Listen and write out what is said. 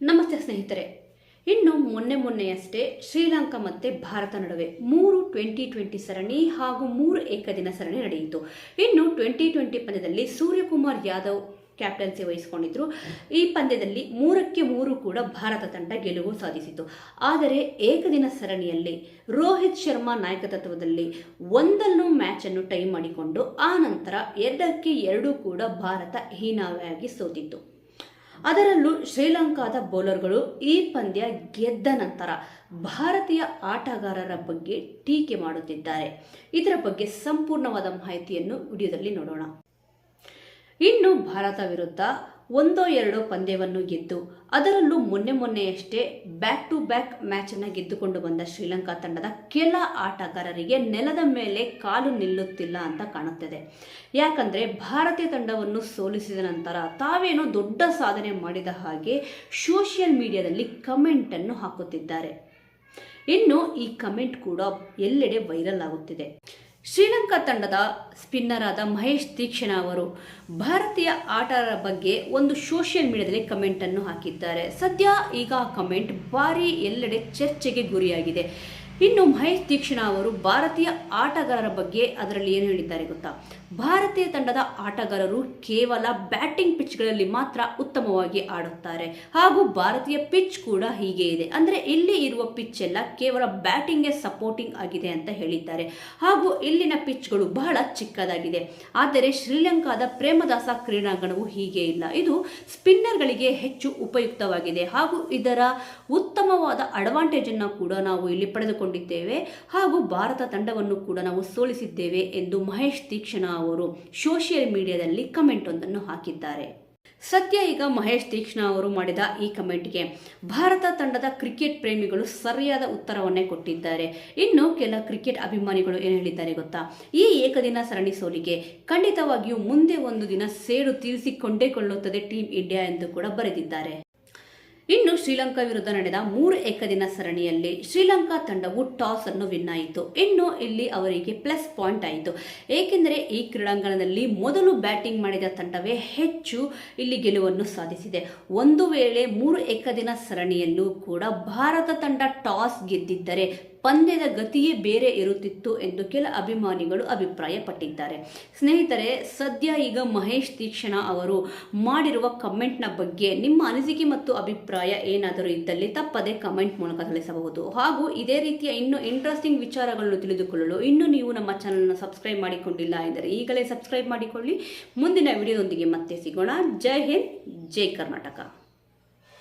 ನಮಸ್ತೆ ಸ್ನೇಹಿತರೆ. ಇನ್ನು ಮೊನ್ನೆ ಮೊನ್ನೆಯಷ್ಟೇ ಶ್ರೀಲಂಕಾ ಮತ್ತು ಭಾರತ ನಡುವೆ ಮೂರು ಟ್ವೆಂಟಿ ಟ್ವೆಂಟಿ ಸರಣಿ ಹಾಗೂ ಮೂರು ಏಕದಿನ ಸರಣಿ ನಡೆಯಿತು. ಇನ್ನು ಟ್ವೆಂಟಿ ಟ್ವೆಂಟಿ ಪಂದ್ಯದಲ್ಲಿ ಸೂರ್ಯಕುಮಾರ್ ಯಾದವ್ ಕ್ಯಾಪ್ಟನ್ಸಿ ವಹಿಸಿಕೊಂಡಿದ್ರು. ಈ ಪಂದ್ಯದಲ್ಲಿ ಮೂರಕ್ಕೆ ಮೂರು ಕೂಡ ಭಾರತ ತಂಡ ಗೆಲುವು ಸಾಧಿಸಿತು. ಆದರೆ ಏಕದಿನ ಸರಣಿಯಲ್ಲಿ ರೋಹಿತ್ ಶರ್ಮಾ ನಾಯಕತ್ವದಲ್ಲಿ ಒಂದನ್ನು ಮ್ಯಾಚನ್ನು ಟೈ ಮಾಡಿಕೊಂಡು, ಆ ನಂತರ ಎರಡಕ್ಕೆ ಎರಡು ಕೂಡ ಭಾರತ ಹೀನಾವೆಯಾಗಿ ಸೋತಿತ್ತು. ಅದರಲ್ಲೂ ಶ್ರೀಲಂಕಾದ ಬೌಲರ್ಗಳು ಈ ಪಂದ್ಯ ಗೆದ್ದ ನಂತರ ಭಾರತೀಯ ಆಟಗಾರರ ಬಗ್ಗೆ ಟೀಕೆ ಮಾಡುತ್ತಿದ್ದಾರೆ. ಇದರ ಬಗ್ಗೆ ಸಂಪೂರ್ಣವಾದ ಮಾಹಿತಿಯನ್ನು ವಿಡಿಯೋದಲ್ಲಿ ನೋಡೋಣ. ಇನ್ನು ಭಾರತ ವಿರುದ್ಧ ಒಂದೋ ಎರಡೋ ಪಂದ್ಯವನ್ನು ಗೆದ್ದು ಅದರಲ್ಲೂ ಮೊನ್ನೆ ಮೊನ್ನೆಯಷ್ಟೇ ಬ್ಯಾಕ್ ಟು ಬ್ಯಾಕ್ ಮ್ಯಾಚನ್ನು ಗೆದ್ದುಕೊಂಡು ಬಂದ ಶ್ರೀಲಂಕಾ ತಂಡದ ಕೆಲ ಆಟಗಾರರಿಗೆ ನೆಲದ ಮೇಲೆ ಕಾಲು ನಿಲ್ಲುತ್ತಿಲ್ಲ ಅಂತ ಕಾಣುತ್ತದೆ. ಯಾಕಂದರೆ ಭಾರತೀಯ ತಂಡವನ್ನು ಸೋಲಿಸಿದ ನಂತರ ತಾವೇನೋ ದೊಡ್ಡ ಸಾಧನೆ ಮಾಡಿದ ಹಾಗೆ ಸೋಷಿಯಲ್ ಮೀಡಿಯಾದಲ್ಲಿ ಕಮೆಂಟನ್ನು ಹಾಕುತ್ತಿದ್ದಾರೆ. ಇನ್ನು ಈ ಕಮೆಂಟ್ ಕೂಡ ಎಲ್ಲೆಡೆ ವೈರಲ್ ಆಗುತ್ತಿದೆ. ಶ್ರೀಲಂಕಾ ತಂಡದ ಸ್ಪಿನ್ನರ್ ಆದ ಮಹೇಶ್ ತೀಕ್ಷಣ ಅವರು ಭಾರತೀಯ ಆಟಗಾರರ ಬಗ್ಗೆ ಒಂದು ಸೋಷಿಯಲ್ ಮೀಡಿಯಾದಲ್ಲಿ ಕಮೆಂಟನ್ನು ಹಾಕಿದ್ದಾರೆ. ಸದ್ಯ ಈಗ ಕಮೆಂಟ್ ಭಾರಿ ಎಲ್ಲೆಡೆ ಚರ್ಚೆಗೆ ಗುರಿಯಾಗಿದೆ. ಇನ್ನು ಮಹೇಶ್ ದೀಕ್ಷಣ ಅವರು ಭಾರತೀಯ ಆಟಗಾರರ ಬಗ್ಗೆ ಅದರಲ್ಲಿ ಏನು ಹೇಳಿದ್ದಾರೆ ಗೊತ್ತಾ? ಭಾರತೀಯ ತಂಡದ ಆಟಗಾರರು ಕೇವಲ ಬ್ಯಾಟಿಂಗ್ ಪಿಚ್ಗಳಲ್ಲಿ ಮಾತ್ರ ಉತ್ತಮವಾಗಿ ಆಡುತ್ತಾರೆ. ಹಾಗೂ ಭಾರತೀಯ ಪಿಚ್ ಕೂಡ ಹೀಗೆ ಇದೆ. ಅಂದರೆ ಇಲ್ಲಿ ಇರುವ ಪಿಚ್ ಎಲ್ಲ ಕೇವಲ ಬ್ಯಾಟಿಂಗ್ಗೆ ಸಪೋರ್ಟಿಂಗ್ ಆಗಿದೆ ಅಂತ ಹೇಳಿದ್ದಾರೆ. ಹಾಗೂ ಇಲ್ಲಿನ ಪಿಚ್ಗಳು ಬಹಳ ಚಿಕ್ಕದಾಗಿದೆ. ಆದರೆ ಶ್ರೀಲಂಕಾದ ಪ್ರೇಮದಾಸ ಕ್ರೀಡಾಂಗಣವು ಹೀಗೆ ಇಲ್ಲ. ಇದು ಸ್ಪಿನ್ನರ್ಗಳಿಗೆ ಹೆಚ್ಚು ಉಪಯುಕ್ತವಾಗಿದೆ. ಹಾಗೂ ಇದರ ಉತ್ತಮವಾದ ಅಡ್ವಾಂಟೇಜ್ ಅನ್ನು ಕೂಡ ನಾವು ಇಲ್ಲಿ ಪಡೆದುಕೊಂಡಿದ್ದೇವೆ ಹಾಗೂ ಭಾರತ ತಂಡವನ್ನು ಕೂಡ ನಾವು ಸೋಲಿಸಿದ್ದೇವೆ ಎಂದು ಮಹೇಶ್ ತೀಕ್ಷಣ ಅವರು ಸೋಷಿಯಲ್ ಮೀಡಿಯಾದಲ್ಲಿ ಕಮೆಂಟ್ ಒಂದನ್ನು ಹಾಕಿದ್ದಾರೆ. ಸದ್ಯ ಈಗ ಮಹೇಶ್ ತೀಕ್ಷ್ಣ ಅವರು ಮಾಡಿದ ಈ ಕಮೆಂಟ್ಗೆ ಭಾರತ ತಂಡದ ಕ್ರಿಕೆಟ್ ಪ್ರೇಮಿಗಳು ಸರಿಯಾದ ಉತ್ತರವನ್ನೇ ಕೊಟ್ಟಿದ್ದಾರೆ. ಇನ್ನು ಕೆಲ ಕ್ರಿಕೆಟ್ ಅಭಿಮಾನಿಗಳು ಏನು ಹೇಳಿದ್ದಾರೆ ಗೊತ್ತಾ? ಈ ಏಕದಿನ ಸರಣಿ ಸೋಲಿಗೆ ಖಂಡಿತವಾಗಿಯೂ ಮುಂದೆ ಒಂದು ದಿನ ಸೇಡು ತೀರಿಸಿಕೊಂಡೇ ಕೊಳ್ಳುತ್ತದೆ ಟೀಮ್ ಇಂಡಿಯಾ ಎಂದು ಕೂಡ ಬರೆದಿದ್ದಾರೆ. ಇನ್ನು ಶ್ರೀಲಂಕಾ ವಿರುದ್ಧ ನಡೆದ ಮೂರು ಏಕದಿನ ಸರಣಿಯಲ್ಲಿ ಶ್ರೀಲಂಕಾ ತಂಡವು ಟಾಸ್ ಅನ್ನು ವಿನ್ ಆಯಿತು. ಇನ್ನು ಇಲ್ಲಿ ಅವರಿಗೆ ಪ್ಲಸ್ ಪಾಯಿಂಟ್ ಆಯಿತು. ಏಕೆಂದರೆ ಈ ಕ್ರೀಡಾಂಗಣದಲ್ಲಿ ಮೊದಲು ಬ್ಯಾಟಿಂಗ್ ಮಾಡಿದ ತಂಡವೇ ಹೆಚ್ಚು ಇಲ್ಲಿ ಗೆಲುವನ್ನು ಸಾಧಿಸಿದೆ. ಒಂದು ವೇಳೆ ಮೂರು ಏಕದಿನ ಸರಣಿಯಲ್ಲೂ ಕೂಡ ಭಾರತ ತಂಡ ಟಾಸ್ ಗೆದ್ದಿದ್ದರೆ ಪಂದ್ಯದ ಗತಿಯೇ ಬೇರೆ ಇರುತ್ತಿತ್ತು ಎಂದು ಕೆಲ ಅಭಿಮಾನಿಗಳು ಅಭಿಪ್ರಾಯಪಟ್ಟಿದ್ದಾರೆ. ಸ್ನೇಹಿತರೆ, ಸದ್ಯ ಈಗ ಮಹೇಶ್ ತೀಕ್ಷಣ ಅವರು ಮಾಡಿರುವ ಕಮೆಂಟ್ನ ಬಗ್ಗೆ ನಿಮ್ಮ ಅನಿಸಿಕೆ ಮತ್ತು ಅಭಿಪ್ರಾಯ ಏನಾದರೂ ಇದ್ದಲ್ಲಿ ತಪ್ಪದೆ ಕಮೆಂಟ್ ಮೂಲಕ ತಿಳಿಸಬಹುದು. ಹಾಗೂ ಇದೇ ರೀತಿಯ ಇನ್ನೂ ಇಂಟ್ರೆಸ್ಟಿಂಗ್ ವಿಚಾರಗಳನ್ನು ತಿಳಿದುಕೊಳ್ಳಲು ಇನ್ನೂ ನೀವು ನಮ್ಮ ಚಾನಲ್ನ ಸಬ್ಸ್ಕ್ರೈಬ್ ಮಾಡಿಕೊಂಡಿಲ್ಲ ಎಂದರೆ ಈಗಲೇ ಸಬ್ಸ್ಕ್ರೈಬ್ ಮಾಡಿಕೊಳ್ಳಿ. ಮುಂದಿನ ವಿಡಿಯೋದೊಂದಿಗೆ ಮತ್ತೆ ಸಿಗೋಣ. ಜೈ ಹಿಂದ್, ಜೈ ಕರ್ನಾಟಕ.